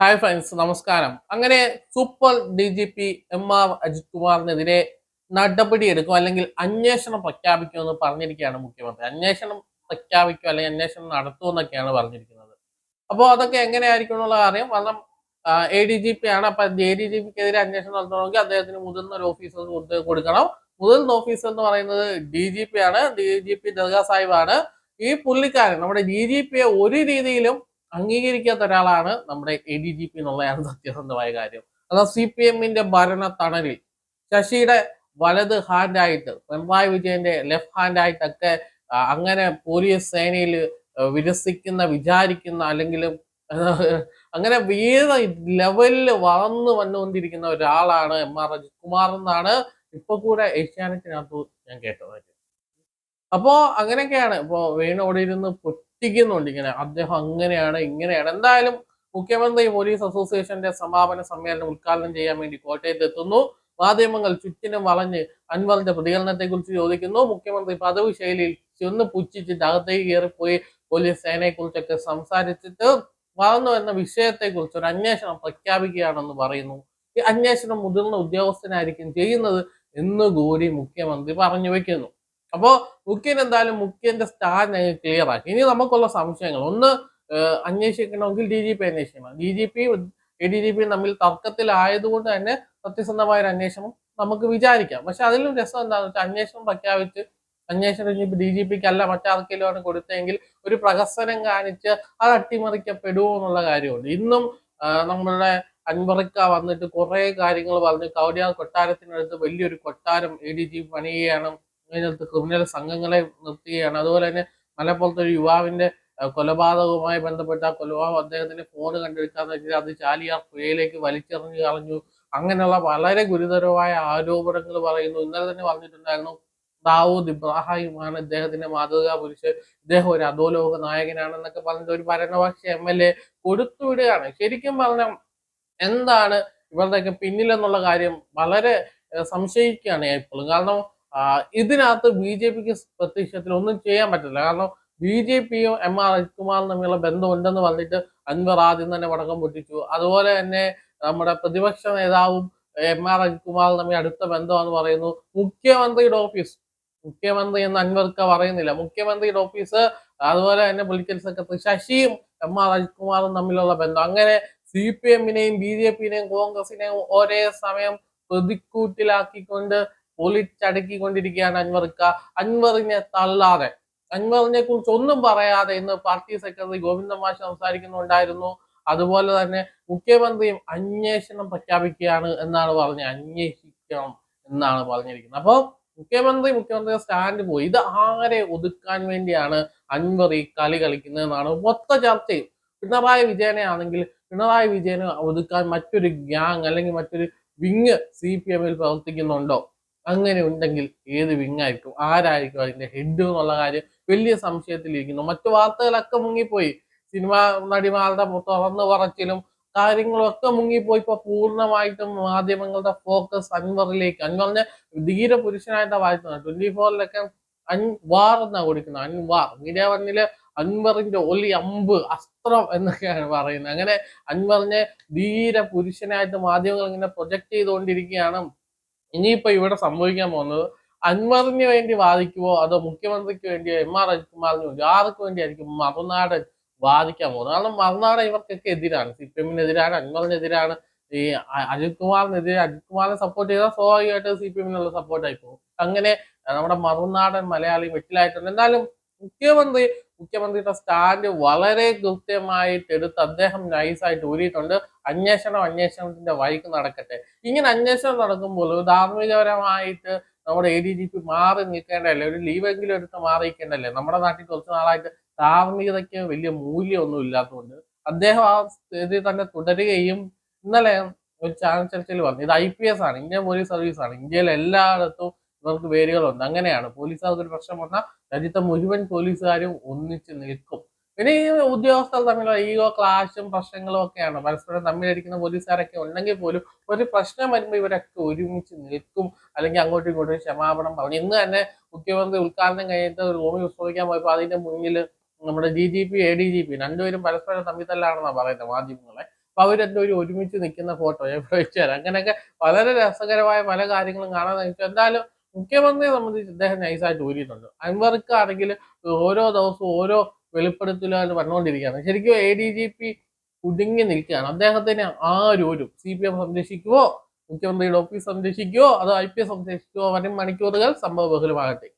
Hi friends നമസ്കാരം. അങ്ങനെ super D G P M R Ajith കുമാറിനെതിരെ നടപടിയെടുക്കും അല്ലെങ്കിൽ അന്വേഷണം പ്രഖ്യാപിക്കുമെന്ന് പറഞ്ഞിരിക്കുകയാണ് മുഖ്യമന്ത്രി. അന്വേഷണം പ്രഖ്യാപിക്കും അല്ലെങ്കിൽ അന്വേഷണം നടത്തുമെന്നൊക്കെയാണ് പറഞ്ഞിരിക്കുന്നത്. അപ്പോൾ അതൊക്കെ എങ്ങനെയായിരിക്കും എന്നുള്ള കാര്യം കാരണം എ ഡി ജി പി ആണ്. അപ്പം എ ഡി ജി പിക്കെതിരെ അന്വേഷണം നടത്തണമെങ്കിൽ അദ്ദേഹത്തിന് മുതിർന്ന ഒരു ഓഫീസർ കൊടുക്കണം. മുതിർന്ന ഓഫീസർ എന്ന് പറയുന്നത് ഡി ജി പി ആണ്. ഡി ജി പി ദർഗാ സാഹിബാണ്. ഈ പുള്ളിക്കാരൻ നമ്മുടെ ഡി ജി പിയെ ഒരു രീതിയിലും അംഗീകരിക്കാത്ത ഒരാളാണ് നമ്മുടെ എ ഡി ജി പി എന്നുള്ളതാണ് സത്യസന്ധമായ കാര്യം. അതാ സി പി എമ്മിന്റെ ഭരണ തണലിൽ ശശിയുടെ വലത് ഹാൻഡായിട്ട് പിണറായി വിജയന്റെ ലെഫ്റ്റ് ഹാൻഡായിട്ടൊക്കെ അങ്ങനെ പോലീസ് സേനയിൽ വിരസിക്കുന്ന വിചാരിക്കുന്ന അല്ലെങ്കിൽ അങ്ങനെ വേറെ ലെവലിൽ വളർന്നു വന്നുകൊണ്ടിരിക്കുന്ന ഒരാളാണ് എം ആർ അജിത് കുമാർ എന്നാണ് ഇപ്പൊ കൂടെ ഏഷ്യാനെറ്റിനകത്ത് ഞാൻ കേട്ടത് അപ്പോ അങ്ങനെയൊക്കെയാണ്. ഇപ്പോ വേണു അവിടെ ഇരുന്ന് പൊട്ടിക്കുന്നുണ്ട് ഇങ്ങനെ. അദ്ദേഹം അങ്ങനെയാണ് ഇങ്ങനെയാണ്. എന്തായാലും മുഖ്യമന്ത്രി പോലീസ് അസോസിയേഷന്റെ സമാപന സമ്മേളനം ഉദ്ഘാടനം ചെയ്യാൻ വേണ്ടി കോട്ടയത്ത് എത്തുന്നു മാധ്യമങ്ങൾ ചുറ്റിനും വളഞ്ഞ് അൻവറിന്റെ പ്രതികരണത്തെക്കുറിച്ച് ചോദിക്കുന്നു. മുഖ്യമന്ത്രി പദവി ശൈലിയിൽ ചെന്ന് പുച്ഛിച്ചിട്ട് അകത്തേക്ക് കയറിപ്പോയി പോലീസ് സേനയെ കുറിച്ചൊക്കെ സംസാരിച്ചിട്ട് വളർന്നു എന്ന വിഷയത്തെക്കുറിച്ച് ഒരു അന്വേഷണം പ്രഖ്യാപിക്കുകയാണെന്ന് പറയുന്നു. ഈ അന്വേഷണം മുതിർന്ന ഉദ്യോഗസ്ഥനായിരിക്കും ചെയ്യുന്നത് എന്ന് കൂടി മുഖ്യമന്ത്രി പറഞ്ഞു വെക്കുന്നു. അപ്പോ മുഖ്യൻ എന്തായാലും മുഖ്യന്റെ ഞാൻ ക്ലിയർ ആക്കി. ഇനി നമുക്കുള്ള സംശയങ്ങൾ. ഒന്ന് അന്വേഷിക്കണമെങ്കിൽ ഡി ജി പി അന്വേഷിക്കണം D G P A D G P തമ്മിൽ തർക്കത്തിലായതുകൊണ്ട് തന്നെ സത്യസന്ധമായ ഒരു അന്വേഷണം നമുക്ക് വിചാരിക്കാം. പക്ഷെ അതിലും രസം എന്താണെന്ന് വെച്ചാൽ അന്വേഷണം പ്രഖ്യാപിച്ച് അന്വേഷണം ഇനി ഡി ജി പിക്ക് അല്ല മറ്റാർക്കെങ്കിലും ആണ് കൊടുത്തതെങ്കിൽ ഒരു പ്രഹസനം കാണിച്ച് അത് അട്ടിമറിക്കപ്പെടുമോ എന്നുള്ള കാര്യമുണ്ട്. ഇന്നും നമ്മളുടെ അൻവറിക്ക വന്നിട്ട് കുറെ കാര്യങ്ങൾ പറഞ്ഞു കൗടിയാർ കൊട്ടാരത്തിനടുത്ത് വലിയൊരു കൊട്ടാരം എ ഡി ജി പണിയുകയാണ്. അതിനകത്ത് ക്രിമിനൽ സംഘങ്ങളെ നിർത്തുകയാണ്. അതുപോലെ തന്നെ മലപ്പുറത്ത് ഒരു യുവാവിന്റെ കൊലപാതകവുമായി ബന്ധപ്പെട്ട കൊലപാതകം അദ്ദേഹത്തിന്റെ ഫോൺ വെച്ചാൽ അത് ചാലിയാർ പുഴയിലേക്ക് വലിച്ചെറിഞ്ഞു കളഞ്ഞു. അങ്ങനെയുള്ള വളരെ ഗുരുതരമായ ആരോപണങ്ങൾ പറയുന്നു. ഇന്നലെ തന്നെ പറഞ്ഞിട്ടുണ്ടായിരുന്നു ദാവൂദ് ഇബ്രാഹിമാണ് ഇദ്ദേഹത്തിന്റെ മാതൃകാ പുരുഷൻ. ഇദ്ദേഹം ഒരു അധോലോക നായകനാണെന്നൊക്കെ പറഞ്ഞിട്ട് ഒരു ഭരണപക്ഷ എം എൽ എ കൊടുത്തുവിടുകയാണ്. ശരിക്കും പറഞ്ഞാൽ എന്താണ് ഇവരുടെയൊക്കെ പിന്നിലെന്നുള്ള കാര്യം വളരെ സംശയിക്കുകയാണ് ഇപ്പോഴും. കാരണം ഇതിനകത്ത് ബി ജെ പിക്ക് പ്രത്യക്ഷത്തിൽ ഒന്നും ചെയ്യാൻ പറ്റില്ല. കാരണം ബി ജെ പിയും എം ആർ അജിത്കുമാറും തമ്മിലുള്ള ബന്ധമുണ്ടെന്ന് പറഞ്ഞിട്ട് അൻവർ ആദ്യം തന്നെ വടക്കം പൊട്ടിച്ചു. അതുപോലെ തന്നെ നമ്മുടെ പ്രതിപക്ഷ നേതാവും എം ആർ അജിത്കുമാറും തമ്മിൽ അടുത്ത ബന്ധമാണെന്ന് പറയുന്നു. മുഖ്യമന്ത്രിയുടെ ഓഫീസ്. മുഖ്യമന്ത്രി എന്ന് അൻവർക്ക പറയുന്നില്ല. മുഖ്യമന്ത്രിയുടെ ഓഫീസ് അതുപോലെ തന്നെ പൊളിറ്റിക്കൽ സെക്രട്ടറി ശശിയും എം ആർ അജിത്കുമാറും തമ്മിലുള്ള ബന്ധം. അങ്ങനെ സി പി എമ്മിനെയും ബി ജെ പിനെയും കോൺഗ്രസിനെയും ഒരേ സമയം പ്രതിക്കൂട്ടിലാക്കിക്കൊണ്ട് പൊളിച്ചടക്കിക്കൊണ്ടിരിക്കുകയാണ് അൻവർക്ക അൻവറിനെ തള്ളാതെ. അൻവറിനെ കുറിച്ച് ഒന്നും പറയാതെ ഇന്ന് പാർട്ടി സെക്രട്ടറി ഗോവിന്ദ മാഷ് സംസാരിക്കുന്നുണ്ടായിരുന്നു. അതുപോലെ തന്നെ മുഖ്യമന്ത്രിയും അന്വേഷണം പ്രഖ്യാപിക്കുകയാണ് എന്നാണ് പറഞ്ഞത് അന്വേഷിക്കണം എന്നാണ് പറഞ്ഞിരിക്കുന്നത്. അപ്പോൾ മുഖ്യമന്ത്രി മുഖ്യമന്ത്രിയുടെ സ്റ്റാൻഡ് പോയി. ഇത് ആരെ ഒതുക്കാൻ വേണ്ടിയാണ് അൻവർ ഈ കളി കളിക്കുന്നതെന്നാണ് മൊത്ത ചർച്ചയും. പിണറായി വിജയനെ ആണെങ്കിൽ പിണറായി വിജയനെ ഒതുക്കാൻ മറ്റൊരു ഗ്യാങ് അല്ലെങ്കിൽ മറ്റൊരു വിങ് സി പി എമ്മിൽ പ്രവർത്തിക്കുന്നുണ്ടോ? അങ്ങനെ ഉണ്ടെങ്കിൽ ഏത് വിങ്ങായിരിക്കും ആരായിരിക്കും അതിന്റെ ഹെഡ് എന്നുള്ള കാര്യം വലിയ സംശയത്തിലിരിക്കുന്നു. മറ്റു വാർത്തകളൊക്കെ മുങ്ങിപ്പോയി. സിനിമ നടിമാരുടെ തുറന്നു പറച്ചിലും കാര്യങ്ങളൊക്കെ മുങ്ങിപ്പോയി. ഇപ്പൊ പൂർണമായിട്ടും മാധ്യമങ്ങളുടെ ഫോക്കസ് അൻവറിലേക്ക്. അൻവറിനെ ധീര പുരുഷനായിട്ട് വായിക്കുന്നത് ട്വന്റി ഫോറിലൊക്കെ അൻവാർ എന്നാ കൊടുക്കുന്നത്. അൻവാർ. മീഡിയ വണ്ണിൽ അൻവറിന്റെ ഒലി അമ്പ് അസ്ത്രം എന്നൊക്കെയാണ് പറയുന്നത്. അങ്ങനെ അൻവറിനെ ധീര പുരുഷനായിട്ട് മാധ്യമങ്ങൾ ഇങ്ങനെ പ്രൊജക്ട് ചെയ്തുകൊണ്ടിരിക്കുകയാണ്. ഇനിയിപ്പോ ഇവിടെ സംഭവിക്കാൻ പോകുന്നത് അൻവറിന് വേണ്ടി വാദിക്കുവോ അതോ മുഖ്യമന്ത്രിക്ക് വേണ്ടിയോ എം ആർ അജിത്കുമാറിന് വേണ്ടി ആർക്ക് വേണ്ടിയായിരിക്കും മറുനാടൻ വാദിക്കാൻ പോകുന്നത്? കാരണം മറുനാടൻ ഇവർക്കൊക്കെ എതിരാണ്. സി പി എമ്മിനെതിരാണ് അൻവറിനെതിരാണ് ഈ അജിത് കുമാറിനെതിരെ അജിത് കുമാറിനെ സപ്പോർട്ട് ചെയ്താൽ സ്വാഭാവികമായിട്ട് സി പി എമ്മിനുള്ള സപ്പോർട്ടായി പോകും. അങ്ങനെ നമ്മുടെ മറുനാടൻ മലയാളി വെറ്റിലായിട്ടുണ്ട് എന്നാലും മുഖ്യമന്ത്രി മുഖ്യമന്ത്രിയുടെ സ്റ്റാൻഡ് വളരെ കൃത്യമായിട്ട് എടുത്ത് അദ്ദേഹം നൈസായിട്ട് ഊരിയിട്ടുണ്ട്. അന്വേഷണം അന്വേഷണത്തിന്റെ വഴിക്ക് നടക്കട്ടെ. ഇങ്ങനെ അന്വേഷണം നടക്കുമ്പോൾ ധാർമ്മികപരമായിട്ട് നമ്മുടെ എ ഡി ജി പി മാറി നിൽക്കേണ്ടതല്ലേ? ഒരു ലീവെങ്കിലും എടുത്ത് മാറി നിൽക്കേണ്ടല്ലേ നമ്മുടെ നാട്ടിൽ കുറച്ച് നാളായിട്ട് ധാർമ്മികതയ്ക്ക് വലിയ മൂല്യമൊന്നും ഇല്ലാത്തതുകൊണ്ട് അദ്ദേഹം ആ സ്ഥിതി തന്നെ തുടരുകയും ഇന്നലെ ഒരു ചാനൽ ചർച്ചയിൽ പറഞ്ഞു. ഇത് ഐ പി എസ് ആണ്. ഇന്ത്യൻ പോലീസ് സർവീസ് ആണ് ഇന്ത്യയിൽ എല്ലായിടത്തും ഇവർക്ക് വേരുകളുണ്ട് അങ്ങനെയാണ്. പോലീസുകാർക്ക് ഒരു പ്രശ്നം വന്നാൽ രാജ്യത്തെ മുഴുവൻ പോലീസുകാരും ഒന്നിച്ച് നിൽക്കും. പിന്നെ ഈ ഉദ്യോഗസ്ഥർ തമ്മിലുള്ള ഈഗോ ക്ലാഷും പ്രശ്നങ്ങളും ഒക്കെയാണ്. പരസ്പരം തമ്മിലിരിക്കുന്ന പോലീസുകാരൊക്കെ ഉണ്ടെങ്കിൽ പോലും ഒരു പ്രശ്നം വരുമ്പോൾ ഇവരൊക്കെ ഒരുമിച്ച് നിൽക്കും. അല്ലെങ്കിൽ അങ്ങോട്ടും ഇങ്ങോട്ടും ക്ഷമാപണം പറഞ്ഞു ഇന്ന് തന്നെ മുഖ്യമന്ത്രി ഉദ്ഘാടനം കഴിഞ്ഞിട്ട് ഒരു റൂമിൽ വിസ്മരിക്കാൻ പോയപ്പോൾ അതിന്റെ മുന്നിൽ നമ്മുടെ D G P A D G P രണ്ടുപേരും പരസ്പരം തമ്മിൽ തല്ലാണെന്നാണ് പറയുന്നത് മാധ്യമങ്ങളെ. അപ്പൊ ഒരു ഒരുമിച്ച് നിൽക്കുന്ന ഫോട്ടോ ഞാൻ വെച്ചു തരാം. അങ്ങനെയൊക്കെ വളരെ രസകരമായ പല കാര്യങ്ങളും കാണാൻ എന്തായാലും മുഖ്യമന്ത്രിയെ സംബന്ധിച്ച് ഇദ്ദേഹം നൈസായിട്ട് ഊരിയിട്ടുണ്ട്. അൻവർക്ക് ആണെങ്കിൽ ഓരോ ദിവസവും ഓരോ വെളിപ്പെടുത്തലുകൾ പറഞ്ഞുകൊണ്ടിരിക്കുകയാണ് ശരിക്കും എ ഡി ജി പി കുടുങ്ങി നിൽക്കുകയാണ്. അദ്ദേഹത്തിന് ആരും ഒരു സി പി എം സംരക്ഷിക്കുവോ? മുഖ്യമന്ത്രിയുടെ ഓഫീസ് സംരക്ഷിക്കുവോ? അതോ ഐ പി എസ് സംരക്ഷിക്കുവോ? വരും മണിക്കൂറുകൾ സംഭവ ബഹുലമാകട്ടെ.